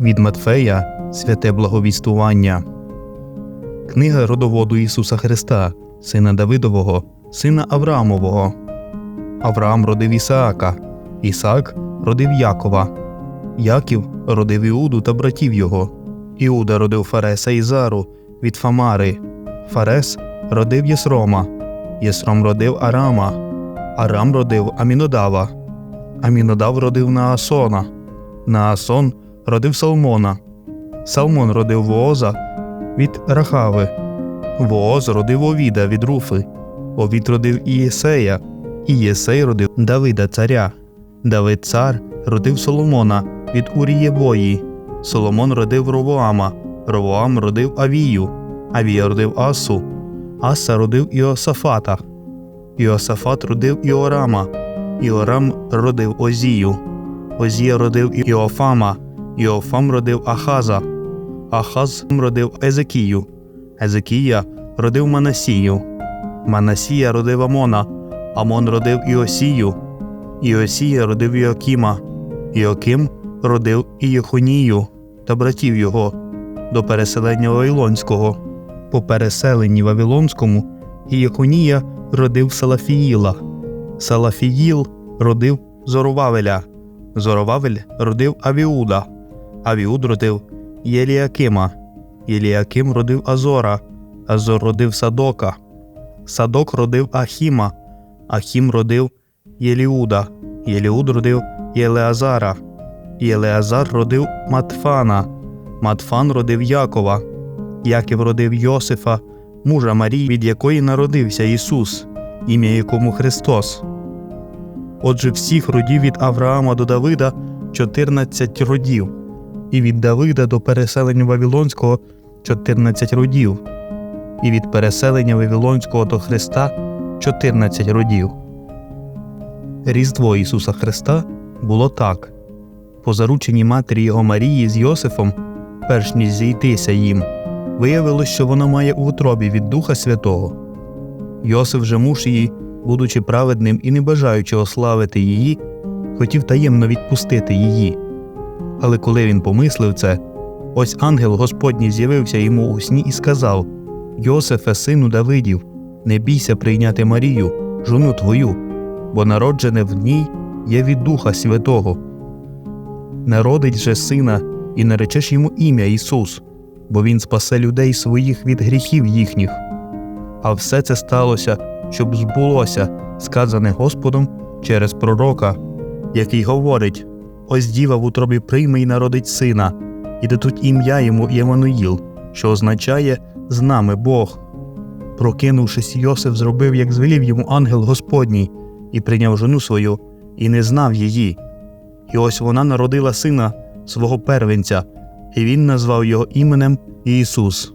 Від Матфея Святе Благовістування. Книга родоводу Ісуса Христа, сина Давидового, сина Авраамового. Авраам родив Ісаака, Ісаак родив Якова, Яків родив Іуду та братів його. Іуда родив Фареса і Зару від Фамари. Фарес родив Єсрома, Єсром родив Арама, Арам родив Амінодава. Амінодав родив Наасона, Наасон родив Салмона, Салмон родив Вооза від Рахави, Вооз родив Овіда від Руфи, Овід родив Ієсея, Ієсей родив Давида царя, Давид цар родив Соломона від Урієвої, Соломон родив Ровоама, Ровоам родив Авію, Авія родив Асу, Аса родив Іосафата, Іосафат родив Іорама, Іорам родив Озію, Озія родив Іофама, Іофам родив Ахаза, Ахаз родив Езекію, Езекія родив Манасію, Манасія родив Амона, Амон родив Іосію, Іосія родив Іокіма, Іоким родив Ієхонію та братів його до переселення Вавилонського. По переселенні Вавилонському Ієхонія родив Салафіїла, Салафіїл родив Зоровавеля, Зоровавель родив Авіуда, Авіуд родив Єліакима, Єліаким родив Азора, Азор родив Садока, Садок родив Ахіма, Ахім родив Єліуда, Єліуд родив Єлеазара, Єлеазар родив Матфана, Матфан родив Якова, Яків родив Йосифа, мужа Марії, від якої народився Ісус, ім'я якому Христос. Отже, всіх родів від Авраама до Давида 14 родів, і від Давида до переселення Вавилонського 14 родів, і від переселення Вавилонського до Христа 14 родів. Різдво Ісуса Христа було так по зарученій матері його Марії з Йосифом, перш ніж зійтися їм, виявилось, що вона має у утробі від Духа Святого. Йосиф же муж її, будучи праведним і не бажаючи ославити її, хотів таємно відпустити її. Але коли він помислив це, ось ангел Господній з'явився йому у сні і сказав: Йосифе, сину Давидів, не бійся прийняти Марію, жону твою, бо народжене в ній є від Духа Святого. Народить же сина, і наречеш йому ім'я Ісус, бо Він спасе людей своїх від гріхів їхніх. А все це сталося, щоб збулося, сказане Господом через пророка, який говорить: Ось діва в утробі прийме й народить сина, і дадуть ім'я йому Євануїл, що означає з нами Бог. Прокинувшись, Йосиф зробив, як звелів йому ангел Господній, і прийняв жону свою, і не знав її. І ось вона народила сина свого первенця, і він назвав його іменем Ісус.